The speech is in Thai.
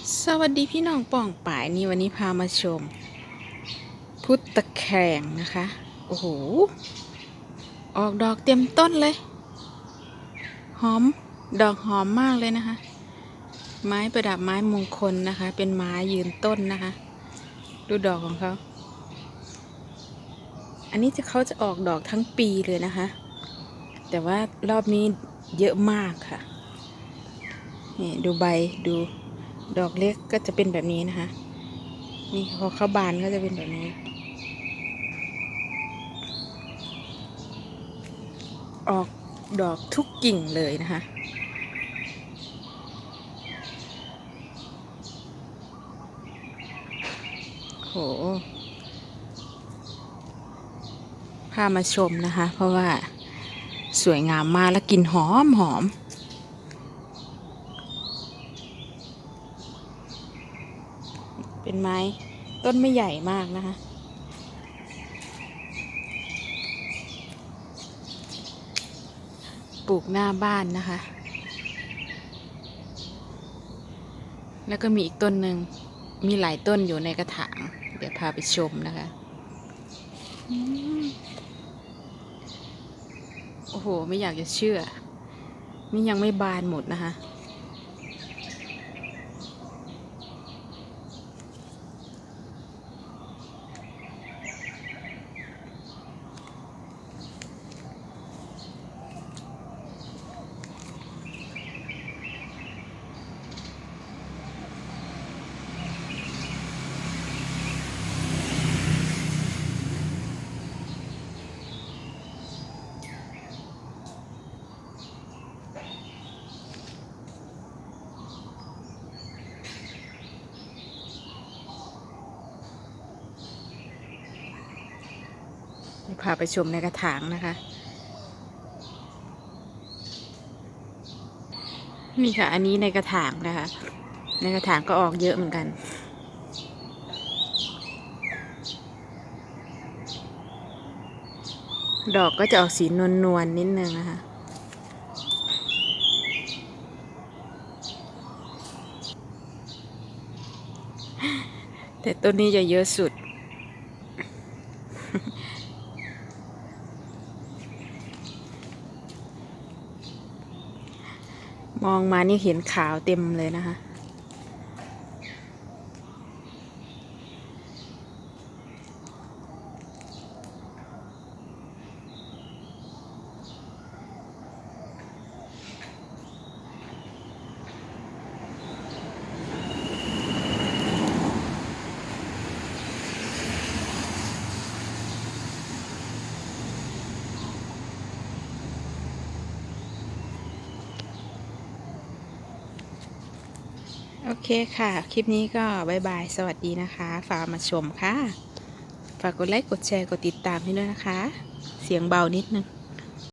สวัสดีพี่น้องป่องป่ายนี่วันนี้พามาชม พุทธแข่งนะคะ โอ้โห ออกดอกเต็มต้นเลย หอมดอกหอมมากเลยนะคะ ไม้ประดับไม้มงคลนะคะ เป็นไม้ยืนต้นนะคะ ดูดอกของเขา อันนี้จะเขาจะออกดอกทั้งปีเลยนะคะ แต่ว่ารอบนี้เยอะมากค่ะ นี่ดูใบดู ดอกเล็กก็จะเป็นแบบนี้นะคะ นี่พอเข้าบานก็จะเป็นแบบนี้ ออกดอกทุกกิ่งเลยนะคะ โห พามาชมนะคะ เพราะว่าสวยงามมากและกลิ่นหอมหอม เป็นไม้ต้นไม่ใหญ่มากนะคะ ปลูกหน้าบ้านนะคะ แล้วก็มีอีกต้นหนึ่ง มีหลายต้นอยู่ในกระถาง เดี๋ยวพาไปชมนะคะ โอ้โห ไม่อยากจะเชื่อ นี่ยังไม่บานหมดนะคะ พาไปชมในกระถางนะคะ นี่ค่ะ อันนี้ในกระถางนะคะ ในกระถางก็ออกเยอะเหมือนกัน ดอกก็จะออกสีนวลนวลนิดนึงนะคะแต่ต้นนี้จะเยอะสุด มองมานี่เห็นขาวเต็มเลยนะคะ โอเคค่ะ คลิปนี้ก็บายบาย สวัสดีนะคะ ฝากมาชมค่ะ ฝากกดไลค์ กดแชร์ กดติดตามให้ด้วยนะคะ เสียงเบานิดนึง